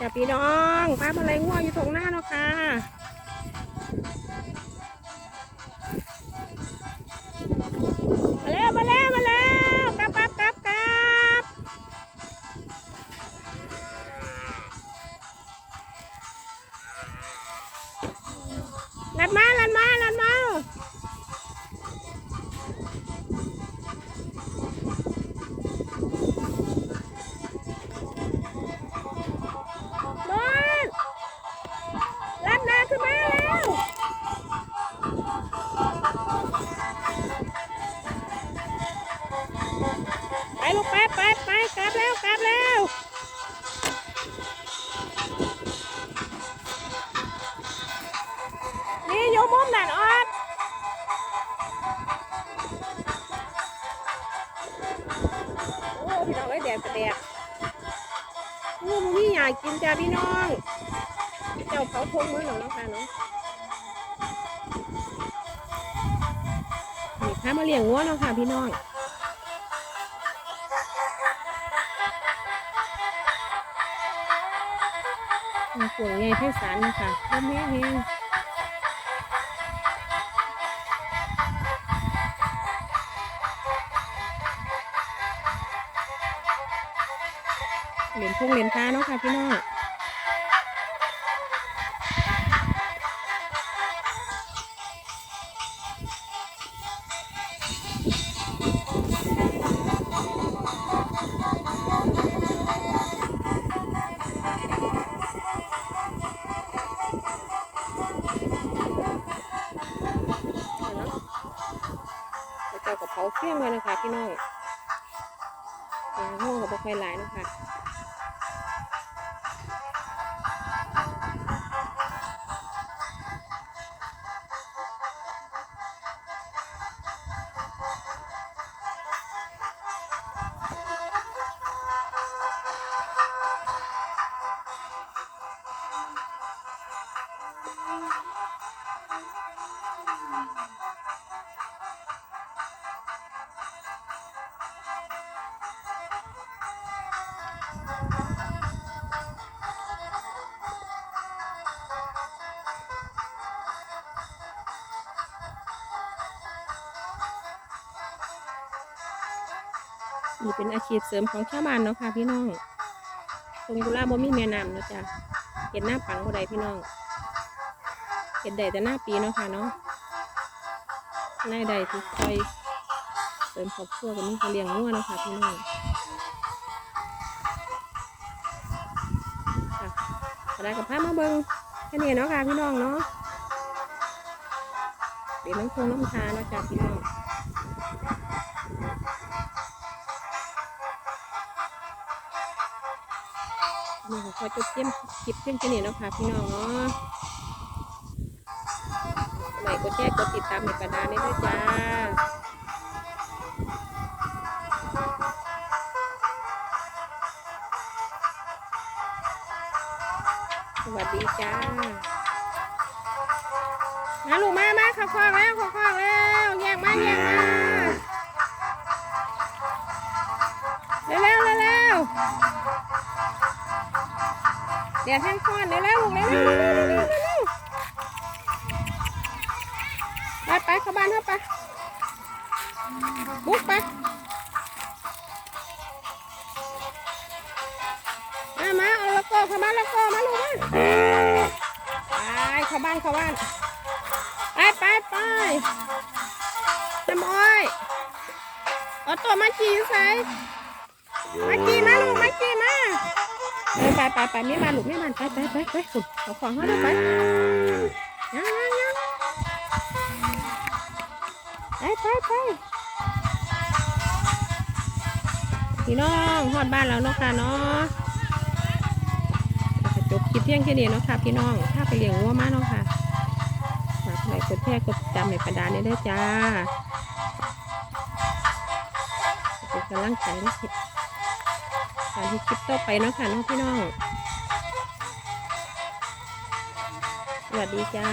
จ้าพี่น้องป้ามาอะไรง่วงอยู่ตรงหน้าเนาะค่ะมาเล้วมาแล้วมาแล้ว ไปกลับแล้วกลับแล้วนี่อยู่มุมนั่นออดโอ้พี่น้องเอ้ยแดดกระแดดโอ้มึงนี่อยากกินจ้าพี่น้อง เจ้าเขาทงมือหนูแล้วค่ะเนาะนี่ข้ามาเลี้ยงงัวเนาะค่ะพี่น้อง มีปวงใหญ่ไพศาลนะคะต้นแม่เฮงเหรียญพงเหรียญค้าเนาะค่ะพี่น้อง กับเขาเข้มเลยนะคะพี่น้องห้องกับบ่ค่อยหลายนะคะ นี่เป็นอาชีพเสริมของชาวบ้านเนาะค่ะพี่น้องตรงกุลาบ่มีแม่น้ำเนาะจ้ะเห็นหน้าปังบ่ได้พี่น้องเห็นได้แต่หน้าปีเนาะค่ะเนาะนายใดที่คอยเสริมครอบครัวกันนี่เขาเลี้ยงงัวเนาะค่ะพี่น้องค่ะได้กับพามาเบิ่งแค่นี้เนาะค่ะพี่น้องเนาะเป็นน้ำคงน้ำชาเนาะจ้ะพี่น้อง นี่ก็ขอจบเพียงคลิปเพียงแค่นี้เนะคะพี่น้องเนาะไหนกดแชร์กดติดตามในกระดานได้ด้วยจ้าสวัสดีจ้ามาลูกมามาข้าคอกแล้วข้าคอกแล้วแยกมาแยกมาเร็วเร็วเร็วเร็ว ดี๋ยวแท่งก้อนเร็วเร็วลูกเร็วเร็วเร็วเร็วเร็วเร็วไปไปเข้าบ้านเข้าไปบุกไปมามาเอาละก็เข้าบ้านละก็มาลูกมาไปเข้าบ้านเข้าบ้านไปไปไปน้ำอ้อยเอาตัวมาจีใส่มาจีมาลูกมาจีมา ไปไปไปไปไม่มาลูกไม่มาไปไปไปไปคุณเอาของเขาเลยไปยังยังยังไปไปไปพี่น้องฮอดบ้านแล้วเนาะค่ะเนาะจบคลิปเพียงแค่นี้เนาะค่ะพี่น้องถ้าไปเลี้ยงวัวมาเนาะค่ะฝากไลค์กดแชร์กดติดตามในกระดานนี้ด้วยจ้าเป็นกำลังใจนะคลิป การที่คลิปต่อไปเนาะค่ะน้องพี่น้อง สวัสดีจ้า